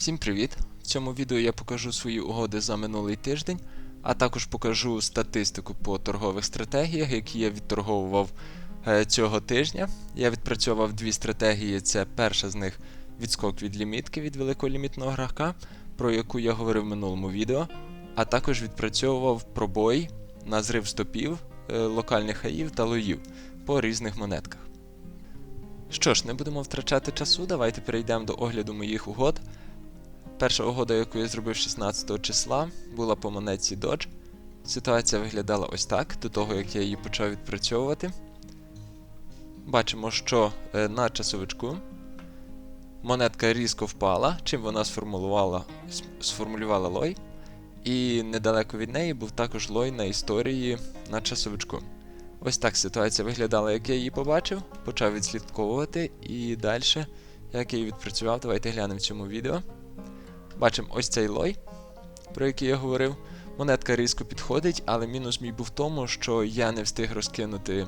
Всім привіт! В цьому відео я покажу свої угоди за минулий тиждень, а також покажу статистику по торгових стратегіях, які я відторговував е, цього тижня. Я відпрацьовував дві стратегії. Це перша з них відскок від лімітки від великолімітного гравка, про яку я говорив в минулому відео, а також відпрацьовував пробой на зрив стопів, е, локальних хаїв та лоїв по різних монетках. Що ж, не будемо втрачати часу, давайте перейдемо до огляду моїх угод. Перша угода, яку я зробив 16 числа, була по монетці Dodge. Ситуація виглядала ось так, до того як я її почав відпрацьовувати. Бачимо, що е, на часовичку монетка різко впала, чим вона сформулювала, сформулювала лой. І недалеко від неї був також лой на історії на часовичку. Ось так ситуація виглядала, як я її побачив, почав відслідковувати і далі, як я її відпрацював, давайте глянемо в цьому відео. Бачимо ось цей лой, про який я говорив. Монетка різко підходить, але мінус мій був в тому, що я не встиг розкинути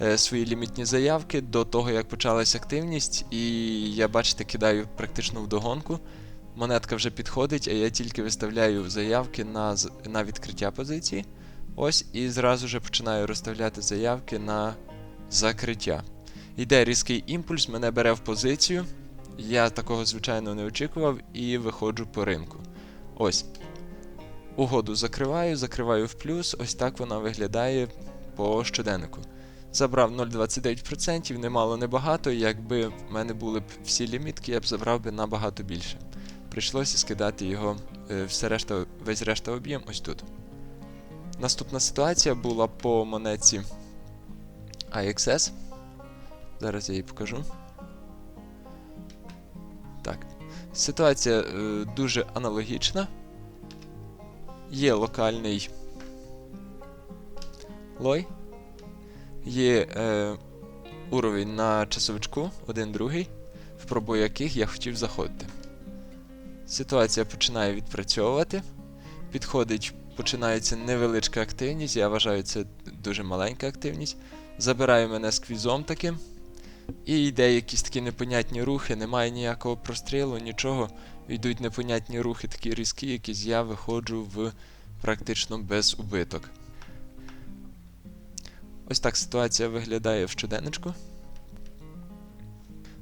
е, свої лімітні заявки до того, як почалась активність, і я, бачите, кидаю практично вдогонку. Монетка вже підходить, а я тільки виставляю заявки на, на відкриття позиції. Ось, і зразу же починаю розставляти заявки на закриття. Йде різкий імпульс, мене бере в позицію. Я такого, звичайно, не очікував і виходжу по ринку. Ось. Угоду закриваю, закриваю в плюс. Ось так вона виглядає по щоденнику. Забрав 0,29%, немало небагато. Якби в мене були б всі лімітки, я б забрав би набагато більше. Прийшлося скидати його е, все решта, весь решта об'єм ось тут. Наступна ситуація була по монетці AXS. Зараз я її покажу. Ситуація е, дуже аналогічна. Є локальний лой. Є е, уровень на часовичку, один другий, в пробой яких я хотів заходити. Ситуація починає відпрацьовувати. Підходить, починається невеличка активність, я вважаю, це дуже маленька активність. Забирає мене сквізом таким. І йде якісь такі непонятні рухи, немає ніякого прострілу, нічого. Йдуть непонятні рухи, такі різкі, якісь я виходжу в практично без убиток. Ось так ситуація виглядає в щоденничку.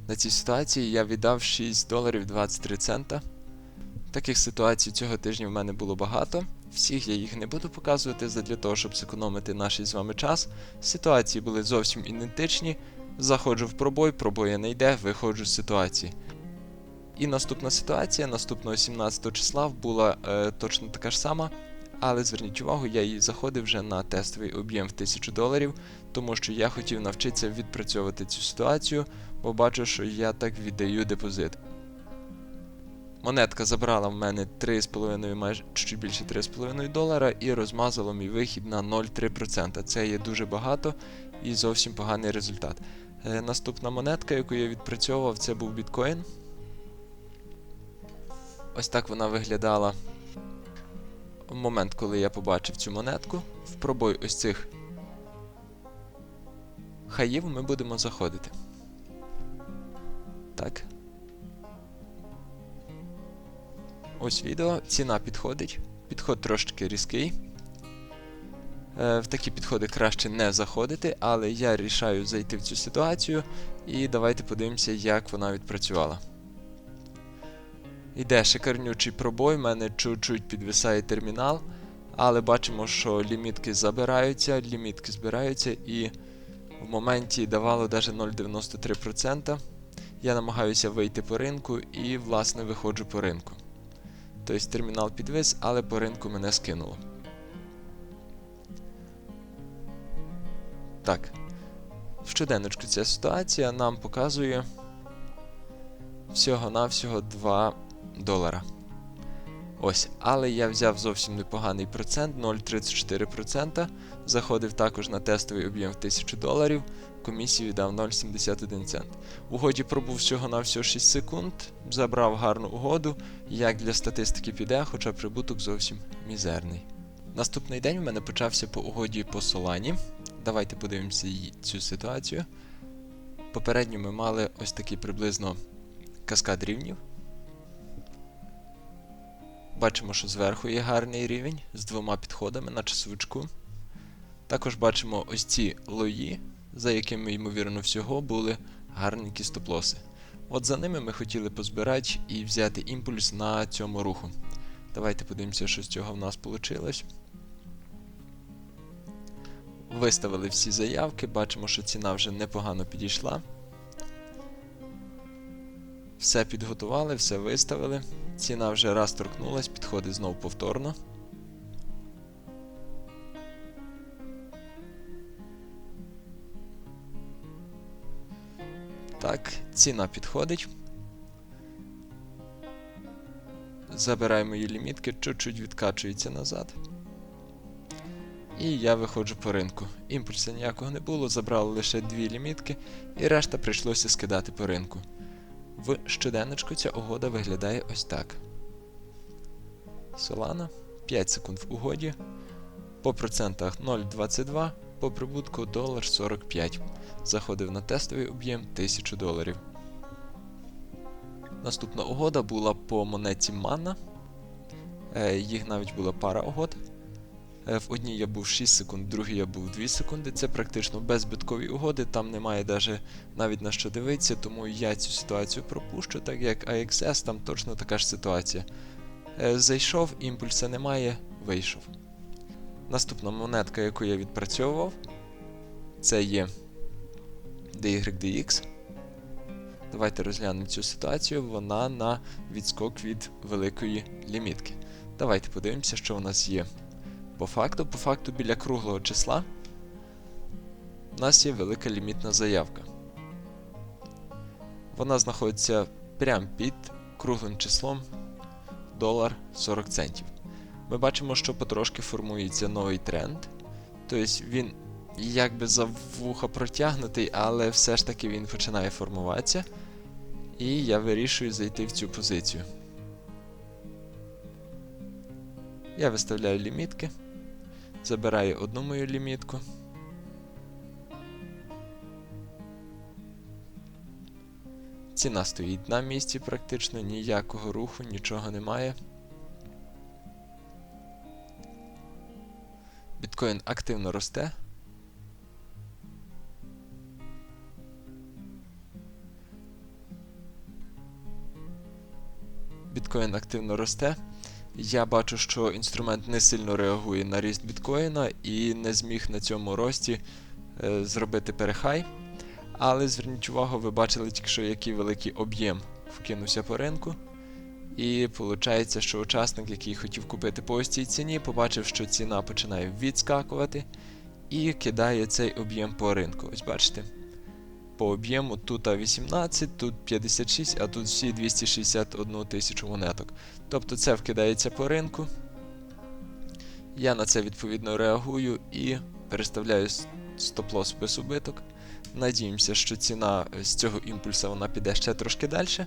На цій ситуації я віддав 6 доларів 23 цента. Таких ситуацій цього тижня в мене було багато. Всіх я їх не буду показувати задля того, щоб зекономити наш з вами час. Ситуації були зовсім ідентичні. Заходжу в пробой, пробоя не йде, виходжу з ситуації. І наступна ситуація, наступного 17 числа, була е, точно така ж сама, але зверніть увагу, я її заходив вже на тестовий об'єм в 1000 доларів, тому що я хотів навчитися відпрацьовувати цю ситуацію, бо бачу, що я так віддаю депозит. Монетка забрала в мене 3,5, майже чуть більше 3,5 долара і розмазала мій вихід на 0,3%. Це є дуже багато і зовсім поганий результат. Е, наступна монетка, яку я відпрацьовував, це був біткоін. Ось так вона виглядала в момент, коли я побачив цю монетку. В пробой ось цих хаїв ми будемо заходити. Так. Ось відео. Ціна підходить. Підход трошки різкий. Е, В такі підходи краще не заходити, але я рішаю зайти в цю ситуацію і давайте подивимося, як вона відпрацювала. Йде шикарнючий пробой, в мене чуть-чуть підвисає термінал, але бачимо, що лімітки забираються, лімітки збираються і в моменті давало навіть 0,93%. Я намагаюся вийти по ринку і, власне, виходжу по ринку. Тобто термінал підвис, але по ринку мене скинуло. Так. В щоденничку ця ситуація нам показує всього-навсього 2 долара. Ось, але я взяв зовсім непоганий процент, 0,34%. Заходив також на тестовий об'єм в 1000 доларів, комісію дав 0,71 цент. В угоді пробув всього-навсього 6 секунд, забрав гарну угоду, як для статистики піде, хоча прибуток зовсім мізерний. Наступний день у мене почався по угоді по Солані. Давайте подивимося цю ситуацію. Попередньо ми мали ось такий приблизно каскад рівнів. Бачимо, що зверху є гарний рівень з двома підходами на часовичку. Також бачимо ось ці лої, за якими, ймовірно, всього були гарненькі стоп-лоси. От за ними ми хотіли позбирати і взяти імпульс на цьому руху. Давайте подивимося, що з цього в нас вийшло. Виставили всі заявки, бачимо, що ціна вже непогано підійшла. Все підготували, все виставили. Ціна вже раз торкнулась, підходить знову повторно. Так, ціна підходить. Забираємо її лімітки, чуть-чуть відкачується назад. І я виходжу по ринку. Імпульсу ніякого не було, забрали лише дві лімітки, і решта прийшлося скидати по ринку. В щоденничку ця угода виглядає ось так. Solana 5 секунд в угоді. По процентах 0,22, по прибутку долар 45. Заходив на тестовий об'єм 1000 доларів. Наступна угода була по монеті Mana. Е, їх навіть була пара угод. Е, В одній я був 6 секунд, в другій я був 2 секунди. Це практично беззбиткові угоди, там немає даже, навіть на що дивитися, тому я цю ситуацію пропущу, так як AXS, там точно така ж ситуація. Е, Зайшов, імпульса немає, вийшов. Наступна монетка, яку я відпрацьовував, це є DYDX. Давайте розглянемо цю ситуацію. Вона на відскок від великої лімітки. Давайте подивимося, що у нас є. По факту, по факту, біля круглого числа у нас є велика лімітна заявка. Вона знаходиться прямо під круглим числом долар 40 центів. Ми бачимо, що потрошки формується новий тренд. Тобто він якби за вуха протягнутий, але все ж таки він починає формуватися. І я вирішую зайти в цю позицію. Я виставляю лімітки. Забираю одну мою лімітку. Ціна стоїть на місці практично, ніякого руху, нічого немає. Біткоін активно росте. Біткоін активно росте. Я бачу, що інструмент не сильно реагує на ріст біткоїна і не зміг на цьому рості е, зробити перехай. Але зверніть увагу, ви бачили тільки що який великий об'єм вкинувся по ринку. І виходить, що учасник, який хотів купити по ось цій ціні, побачив, що ціна починає відскакувати і кидає цей об'єм по ринку. Ось бачите. По об'єму тут 18, тут 56, а тут всі 261 тисячу монеток. Тобто це вкидається по ринку. Я на це відповідно реагую і переставляю стоп-лос без убиток. Надіємося, що ціна з цього імпульсу вона піде ще трошки далі.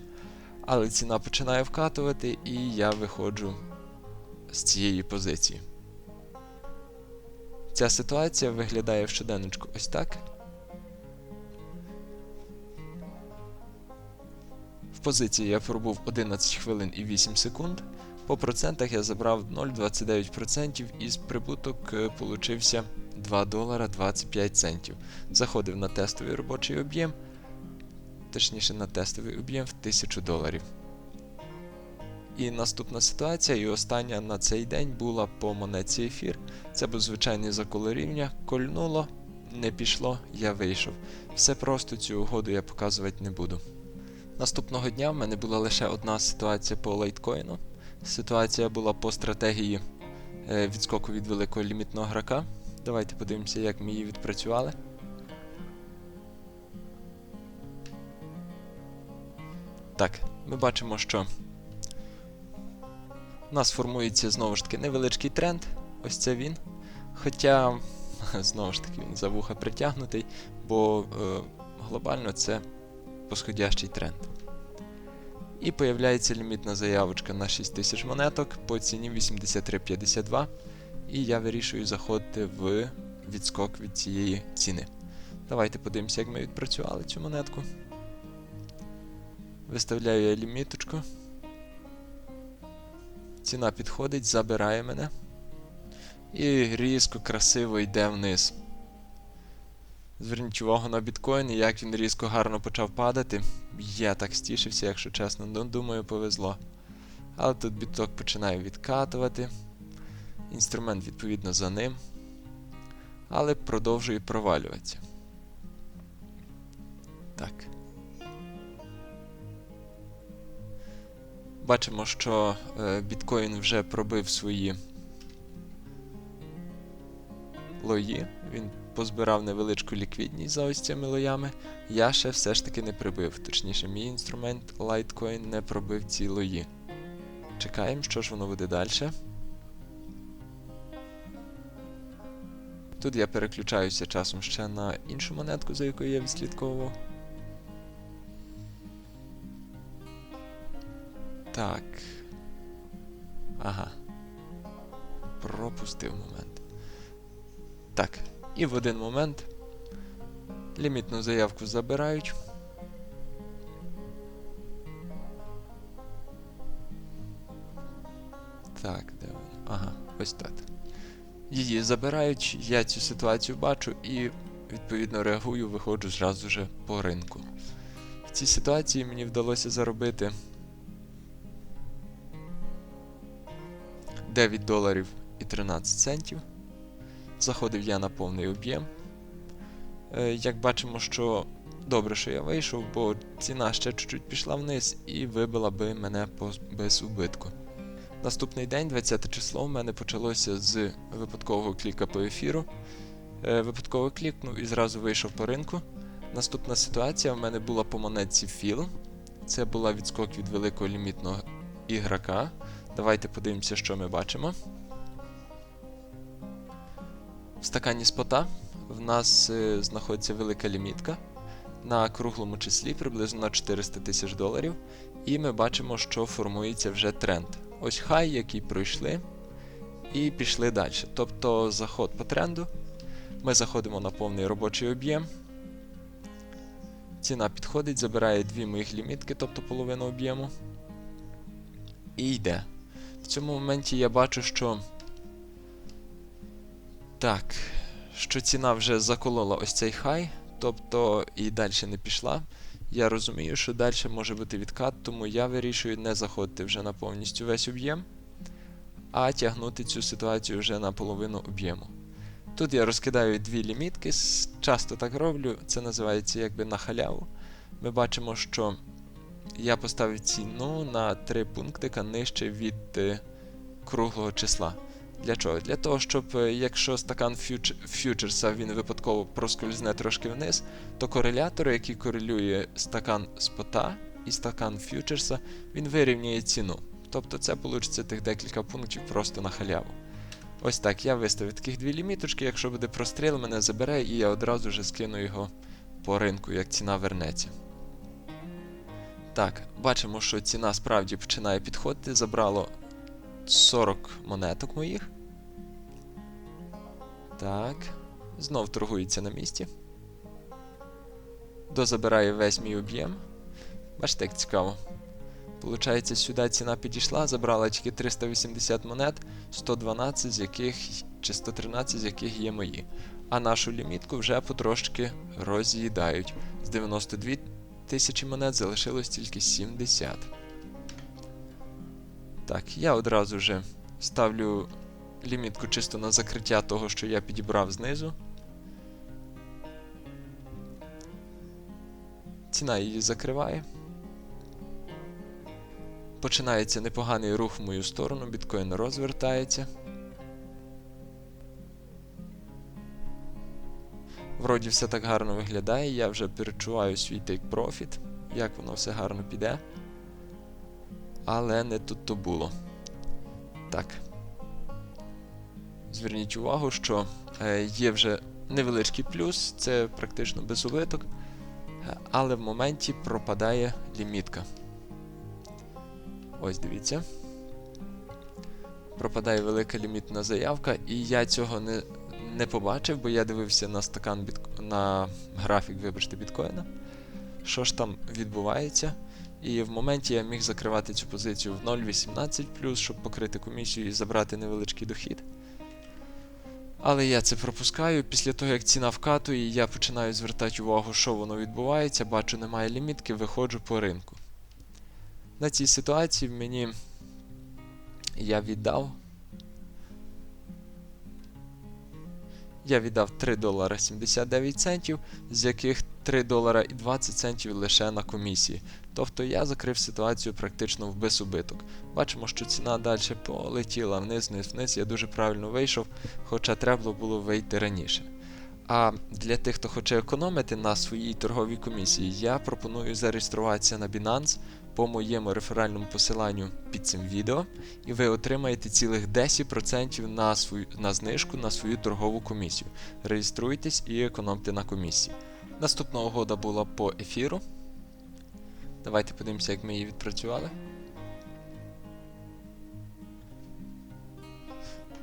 Але ціна починає вкатувати, і я виходжу з цієї позиції. Ця ситуація виглядає в щоденничку ось так. Позиції я пробув 11 хвилин і 8 секунд. По процентах я забрав 0,29% і з прибуток е, получився 2 долара 25 центів. Заходив на тестовий робочий об'єм, точніше на тестовий об'єм в 1000 доларів. І наступна ситуація, і остання на цей день була по монетці ефір. Це був звичайний закол рівня, кольнуло, не пішло, я вийшов. Все просто цю угоду я показувати не буду. Наступного дня в мене була лише одна ситуація по лайткоїну. Ситуація була по стратегії е, відскоку від великого лімітного грака. Давайте подивимося, як ми її відпрацювали. Так, ми бачимо, що у нас формується знову ж таки невеличкий тренд. Ось це він. Хоча, знову ж таки, він за вуха притягнутий, бо е, глобально це посходящий тренд. І появляється лімітна заявочка на 6000 монеток по ціні 83,52. І я вирішую заходити в відскок від цієї ціни. Давайте подивимося, як ми відпрацювали цю монетку. Виставляю я ліміточку. Ціна підходить, забирає мене. І різко, красиво йде вниз. Зверніть увагу на біткоін, і як він різко гарно почав падати. Я так стішився, якщо чесно. Ну, думаю, повезло. Але тут біток починає відкатувати. Інструмент, відповідно, за ним. Але продовжує провалюватися. Так. Бачимо, що е, біткоін вже пробив свої лої. Він позбирав невеличку ліквідність за ось цими лоями. Я ще все ж таки не прибив. Точніше, мій інструмент Litecoin не пробив ці лої. Чекаємо, що ж воно буде далі. Тут я переключаюся часом ще на іншу монетку, за якою я відслідковував. Так. Ага. Пропустив момент. Так. І в один момент лімітну заявку забирають. Так, де воно? Ага, ось так. Її забирають, я цю ситуацію бачу і відповідно реагую, виходжу зразу же по ринку. В цій ситуації мені вдалося заробити 9 доларів і 13 центів. Заходив я на повний об'єм. Е, Як бачимо, що добре, що я вийшов, бо ціна ще чуть-чуть пішла вниз і вибила би мене без убитку. Наступний день, 20 число, у мене почалося з випадкового кліка по ефіру. Е, Випадково клікнув і зразу вийшов по ринку. Наступна ситуація в мене була по монетці Філ. Це була відскок від великого лімітного ігрока. Давайте подивимося, що ми бачимо. В стакані спота в нас е, знаходиться велика лімітка на круглому числі приблизно на 400 тисяч доларів. І ми бачимо, що формується вже тренд. Ось хай, який пройшли, і пішли далі. Тобто заход по тренду. Ми заходимо на повний робочий об'єм. Ціна підходить, забирає дві моїх лімітки, тобто половину об'єму. І йде. В цьому моменті я бачу, що. Так, що ціна вже заколола ось цей хай, тобто і далі не пішла. Я розумію, що далі може бути відкат, тому я вирішую не заходити вже на повністю весь об'єм, а тягнути цю ситуацію вже на половину об'єму. Тут я розкидаю дві лімітки, часто так роблю, це називається якби на халяву. Ми бачимо, що я поставив ціну на 3 пунктика нижче від е, круглого числа. Для чого? Для того, щоб е, якщо стакан фьюч... фьючерса він випадково проскользне трошки вниз, то корелятор, який корелює стакан спота і стакан фьючерса, він вирівнює ціну. Тобто це вийде тих декілька пунктів просто на халяву. Ось так, я виставив таких дві ліміточки, якщо буде простріл, мене забере, і я одразу вже скину його по ринку, як ціна вернеться. Так, бачимо, що ціна справді починає підходити, забрало 40 монеток моїх. Так. Знов торгується на місці. Дозабирає весь мій об'єм. Бачите, як цікаво. Получається, сюди ціна підійшла, забрала тільки 380 монет, 112 з яких чи 113 з яких є мої. А нашу лімітку вже потрошки роз'їдають. З 92 тисячі монет залишилось тільки 70. Так, я одразу вже ставлю лімітку чисто на закриття того, що я підібрав знизу. Ціна її закриває. Починається непоганий рух в мою сторону, біткоін розвертається. Вроді все так гарно виглядає, я вже перечуваю свій take profit, як воно все гарно піде. Але не тут то було. Так. Зверніть увагу, що е, є вже невеличкий плюс, це практично без убиток, е, але в моменті пропадає лімітка. Ось дивіться. Пропадає велика лімітна заявка, і я цього не, не побачив, бо я дивився на стакан бітко... на графік, вибачте, біткоїна. Що ж там відбувається? І в моменті я міг закривати цю позицію в 0.18, щоб покрити комісію і забрати невеличкий дохід. Але я це пропускаю. Після того, як ціна вкатує, я починаю звертати увагу, що воно відбувається, бачу, немає лімітки, виходжу по ринку. На цій ситуації мені я віддав. Я віддав 3 долара 79 центів, з яких 3 долара і 20 центів лише на комісії. Тобто я закрив ситуацію практично в безубиток. Бачимо, що ціна далі полетіла вниз, вниз, вниз. Я дуже правильно вийшов, хоча треба було вийти раніше. А для тих, хто хоче економити на своїй торговій комісії, я пропоную зареєструватися на Binance по моєму реферальному посиланню під цим відео, і ви отримаєте цілих 10% на свою на знижку на свою торгову комісію. Реєструйтесь і економте на комісії. Наступна угода була по ефіру. Давайте подивимося, як ми її відпрацювали.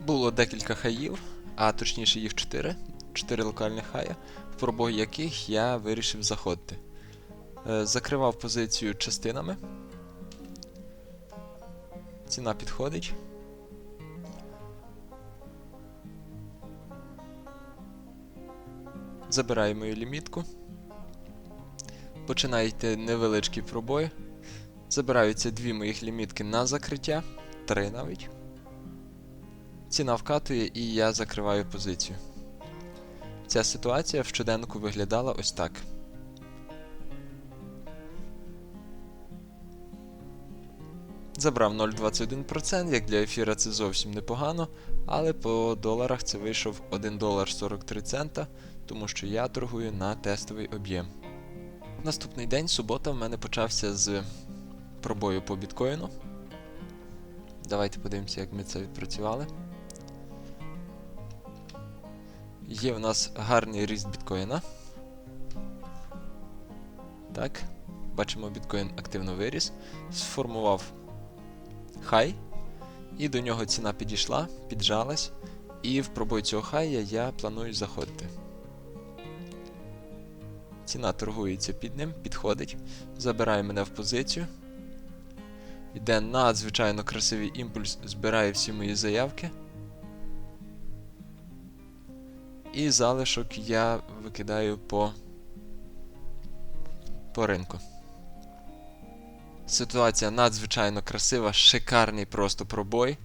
Було декілька хаїв, а точніше їх 4. 4 локальних хая, в пробої яких я вирішив заходити. Е, Закривав позицію частинами. Ціна підходить. Забираю мою лімітку. Починає невеличкий пробой. Забираються дві моїх лімітки на закриття, три навіть. Ціна вкатує і я закриваю позицію. Ця ситуація в щоденнику виглядала ось так. Забрав 0,21%, як для ефіра це зовсім непогано, але по доларах це вийшов 1 долар 43 цента, тому що я торгую на тестовий об'єм. Наступний день, субота, в мене почався з пробою по біткоїну. Давайте подивимося, як ми це відпрацювали. Є в нас гарний ріст біткоїна. Так, бачимо, біткоін активно виріс, сформував хай, і до нього ціна підійшла, піджалась, і в пробой цього хая я планую заходити. Ціна торгується під ним, підходить, забирає мене в позицію. Йде надзвичайно красивий імпульс, збирає всі мої заявки. І залишок я викидаю по, по ринку. Ситуація надзвичайно красива, шикарний просто пробой.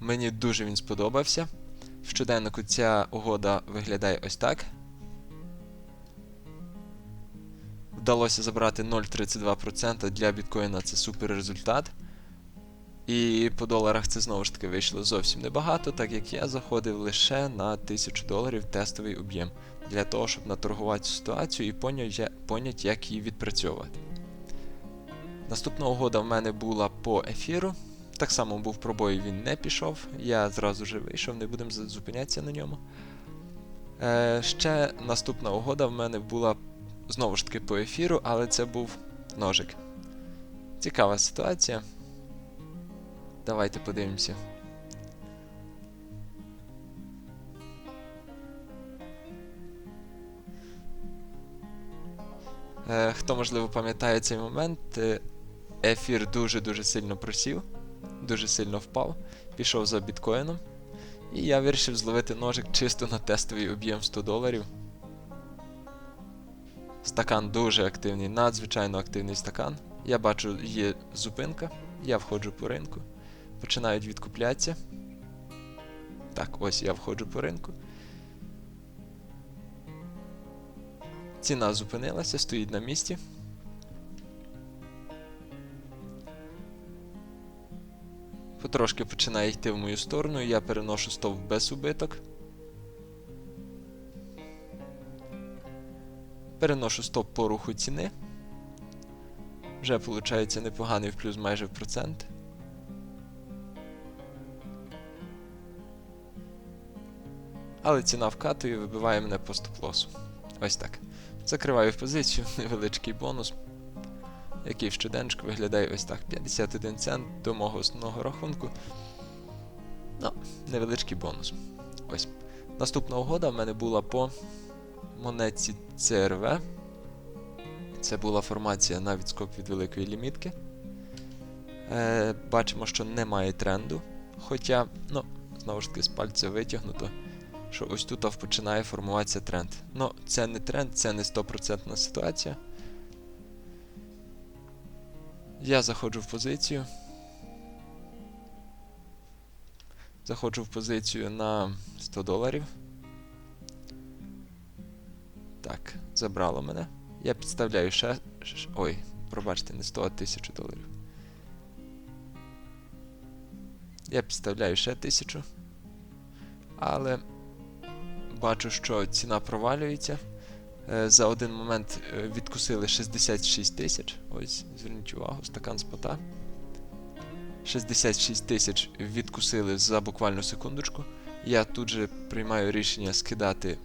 Мені дуже він сподобався. В щоденнику ця угода виглядає ось так. Вдалося забрати 0,32% для біткоїна це супер результат. І по доларах це знову ж таки вийшло зовсім небагато, так як я заходив лише на 1000 доларів тестовий об'єм для того, щоб наторгувати ситуацію і поняти, як її відпрацьовувати. Наступна угода в мене була по ефіру. Так само був пробой, він не пішов. Я зразу вже вийшов, не будемо зупинятися на ньому. Е, Ще наступна угода в мене була знову ж таки по ефіру, але це був ножик. Цікава ситуація. Давайте подивимося. Е, Хто, можливо, пам'ятає цей момент, е, ефір дуже-дуже сильно просів, дуже сильно впав, пішов за біткоїном. І я вирішив зловити ножик чисто на тестовий об'єм 100 доларів. Стакан дуже активний, надзвичайно активний стакан. Я бачу, є зупинка, я входжу по ринку. Починають відкуплятися. Так, ось я входжу по ринку. Ціна зупинилася, стоїть на місці. Потрошки починає йти в мою сторону, я переношу стовп без убиток. Переношу стоп по руху ціни. Вже виходить непоганий в плюс майже в процент. Але ціна вкатує вибиває мене по стоп-лосу. Ось так. Закриваю в позицію невеличкий бонус, який в виглядає ось так. 51 цент до мого основного рахунку. Ну, невеличкий бонус. Ось. Наступна угода в мене була по монетці CRV. Це була формація на відскок від великої лімітки. Е, бачимо, що немає тренду. Хоча, ну, знову ж таки, з пальця витягнуто, що ось тут починає формуватися тренд. Ну, це не тренд, це не 100% ситуація. Я заходжу в позицію. Заходжу в позицію на 100 доларів. Забрало мене. Я підставляю ще. Ой, пробачте, не 100, а 1000 доларів. Я підставляю ще 1000. Але бачу, що ціна провалюється. Е, За один момент е, відкусили 66 тисяч. Ось, зверніть увагу, стакан спота. 66 тисяч відкусили за буквально секундочку. Я тут же приймаю рішення скидати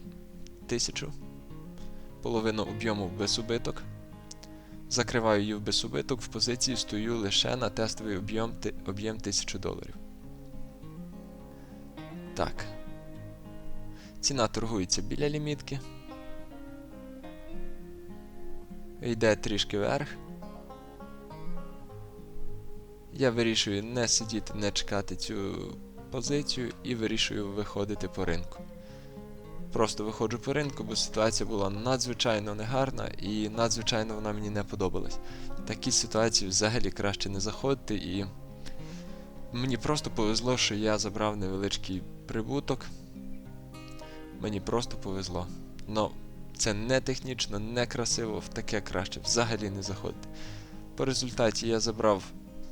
тисячу, половину об'єму в безубиток. Закриваю її в безубиток, в позиції стою лише на тестовий об'єм об'єм 1000 доларів. Так. Ціна торгується біля лімітки. Йде трішки вверх. Я вирішую не сидіти, не чекати цю позицію і вирішую виходити по ринку. Просто виходжу по ринку, бо ситуація була надзвичайно негарна і надзвичайно вона мені не подобалась. Такі ситуації взагалі краще не заходити і мені просто повезло, що я забрав невеличкий прибуток. Мені просто повезло. Но це не технічно, не красиво, в таке краще взагалі не заходити. По результаті я забрав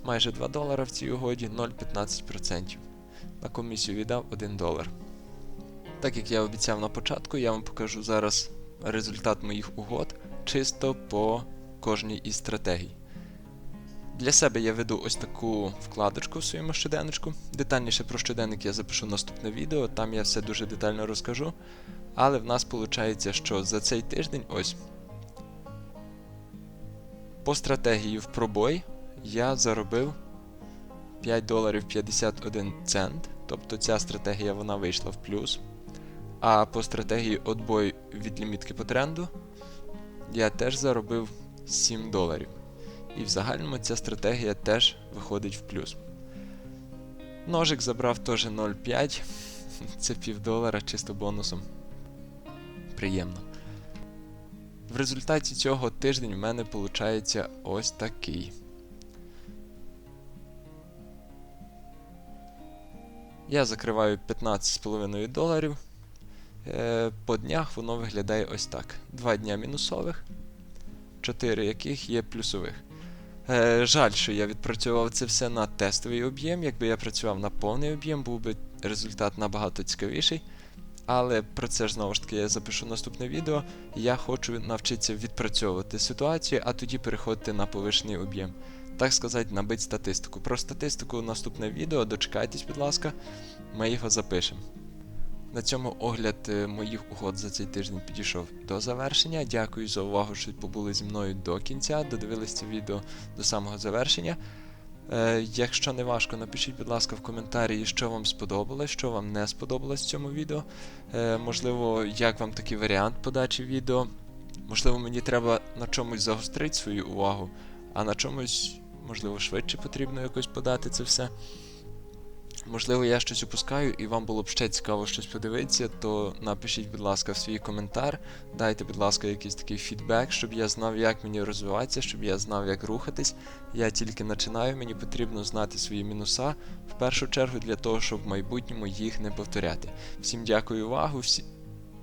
майже 2 долара в цій угоді 0,15%. На комісію віддав 1 долар. Так як я обіцяв на початку, я вам покажу зараз результат моїх угод чисто по кожній із стратегій. Для себе я веду ось таку вкладочку в своєму щоденничку. Детальніше про щоденник я запишу наступне відео, там я все дуже детально розкажу. Але в нас виходить, що за цей тиждень ось по стратегії в пробой я заробив 5 доларів 51 цент. Тобто ця стратегія вона вийшла в плюс. А по стратегії отбой від лімітки по тренду я теж заробив 7 доларів. І в загальному ця стратегія теж виходить в плюс. Ножик забрав теж 0,5. Це пів долара чисто бонусом. Приємно. В результаті цього тиждень в мене виходить ось такий. Я закриваю 15,5 доларів. Е, По днях воно виглядає ось так: 2 дня мінусових, 4 яких є плюсових. Е, Жаль, що я відпрацював це все на тестовий об'єм. Якби я працював на повний об'єм, був би результат набагато цікавіший. Але про це ж знову ж таки я запишу наступне відео. Я хочу навчитися відпрацьовувати ситуацію, а тоді переходити на повишений об'єм. Так сказати, набити статистику. Про статистику наступне відео, дочекайтесь, будь ласка, ми його запишемо. На цьому огляд е, моїх угод за цей тиждень підійшов до завершення. Дякую за увагу, що побули зі мною до кінця, додивились це відео до самого завершення. Е, якщо не важко, напишіть, будь ласка, в коментарі, що вам сподобалось, що вам не сподобалось в цьому відео. Е, можливо, як вам такий варіант подачі відео. Можливо, мені треба на чомусь загострити свою увагу, а на чомусь, можливо, швидше потрібно якось подати це все. Можливо, я щось упускаю і вам було б ще цікаво щось подивитися, то напишіть, будь ласка, в свій коментар, дайте, будь ласка, якийсь такий фідбек, щоб я знав, як мені розвиватися, щоб я знав, як рухатись. Я тільки починаю, мені потрібно знати свої мінуса в першу чергу для того, щоб в майбутньому їх не повторяти. Всім дякую увагу, всі...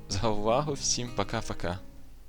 за увагу, всім пока-пока.